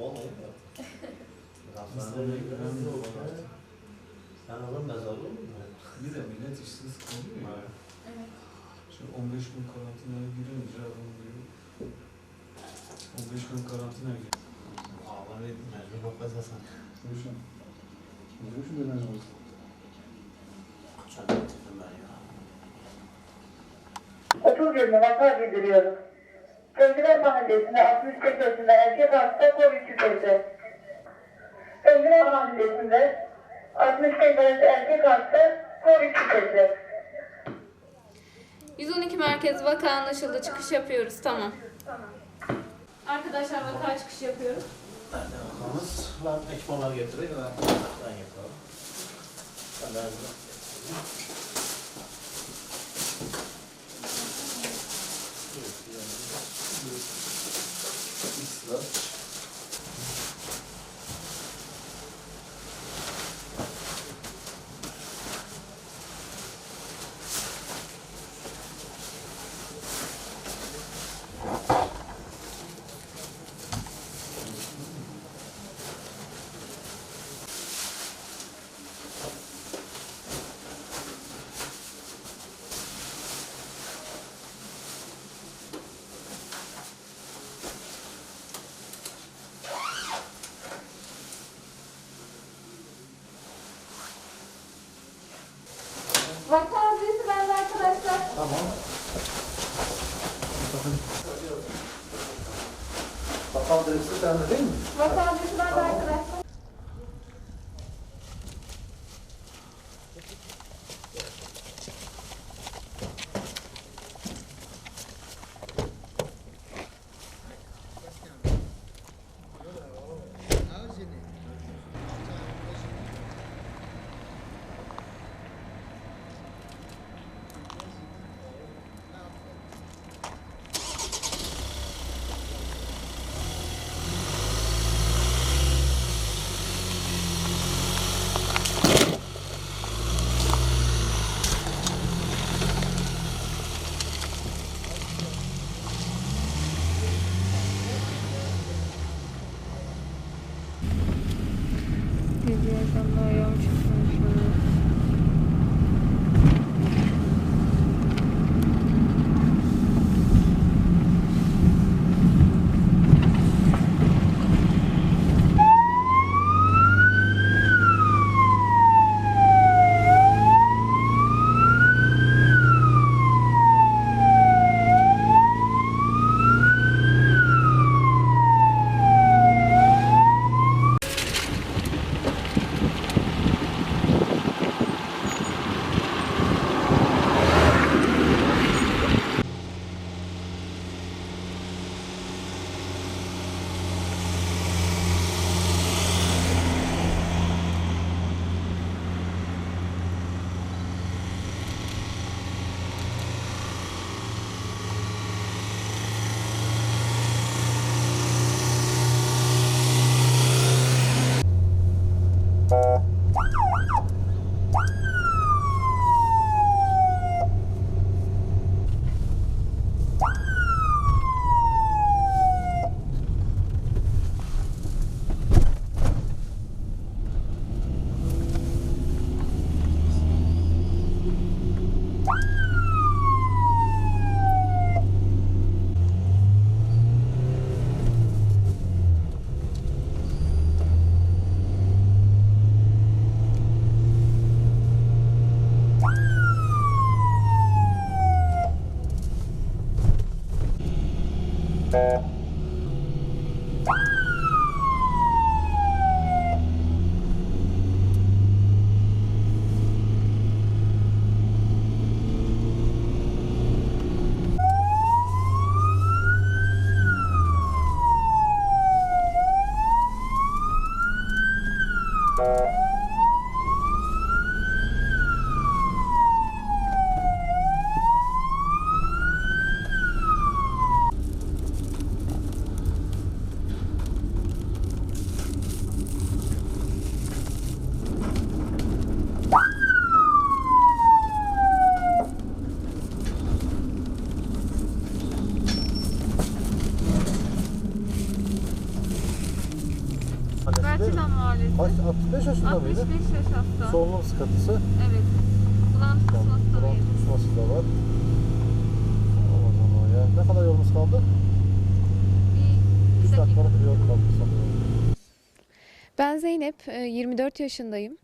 Vallahi ya. Hastaneye giren de var. Sen adam mezarlı mı? Bir de millet işsiz kalıyor ya. Evet. Şimdi 15 gün karantinaya girince adam diyor. 15 gün karantinaya gir. Ağlar edin. Mecbur bakmaz sen. Görüşün. Görüşün de olsun? Kaçak getirdim ben ya. 30 yılında vaka bildiriyoruz. Özgüven Mahallesi'nde 65 yaşında erkek hasta COVID şüphesi. Özgüven Mahallesi'nde 65 yaşında erkek hasta COVID şüphesi. 112 merkez vaka anlaşıldı. Çıkış yapıyoruz. Tamam. Arkadaşlar vaka çıkış yapıyoruz. Nerede bakalımız? Ben ekipmanlar getireyim. Ben, yaparım. Ben de Wat gaan we aan de ding? Wat valt? следили за мной. Thank uh you. -huh. Atilla Mahallesi. Kaç, 65 yaşında 65 mıydı? yaş hasta. Solunum sıkıntısı. Evet. Bulantı Tamam, kusması da mevcut. kusması da var. Aman aman ya. Ne kadar yolumuz kaldı? Bir 3 iki dakika. dakikalık bir yol kaldı sanırım. Ben Zeynep, e, 24 yaşındayım.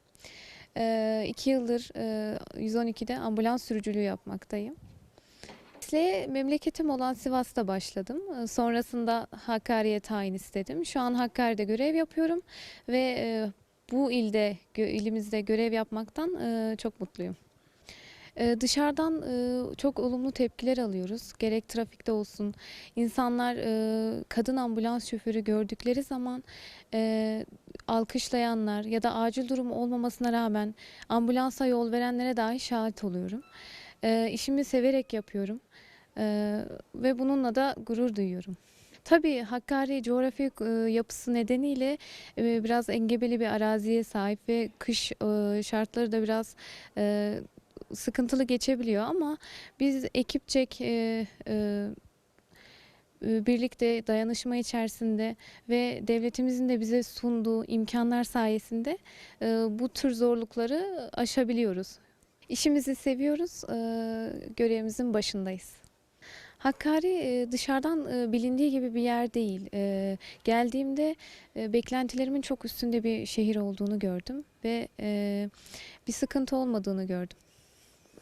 2 yıldır e, 112'de ambulans sürücülüğü yapmaktayım. Mesleğe memleketim olan Sivas'ta başladım. E, Sonrasında Hakkari'ye tayin istedim. Şu an Hakkari'de görev yapıyorum ve e, bu ilde, ilimizde görev yapmaktan e, çok mutluyum. E, Dışarıdan çok olumlu tepkiler alıyoruz. Gerek trafikte olsun. İnsanlar kadın ambulans şoförü gördükleri zaman alkışlayanlar ya da acil durum olmamasına rağmen ambulansa yol verenlere dahi şahit oluyorum. E, işimi severek yapıyorum E, ve bununla da gurur duyuyorum. Tabii Hakkari coğrafi e, yapısı nedeniyle e, biraz engebeli bir araziye sahip ve kış e, şartları da biraz sıkıntılı geçebiliyor ama biz ekipçek e, birlikte dayanışma içerisinde ve devletimizin de bize sunduğu imkanlar sayesinde bu tür zorlukları aşabiliyoruz. İşimizi seviyoruz, görevimizin başındayız. Hakkari dışarıdan bilindiği gibi bir yer değil. Geldiğimde beklentilerimin çok üstünde bir şehir olduğunu gördüm ve bir sıkıntı olmadığını gördüm.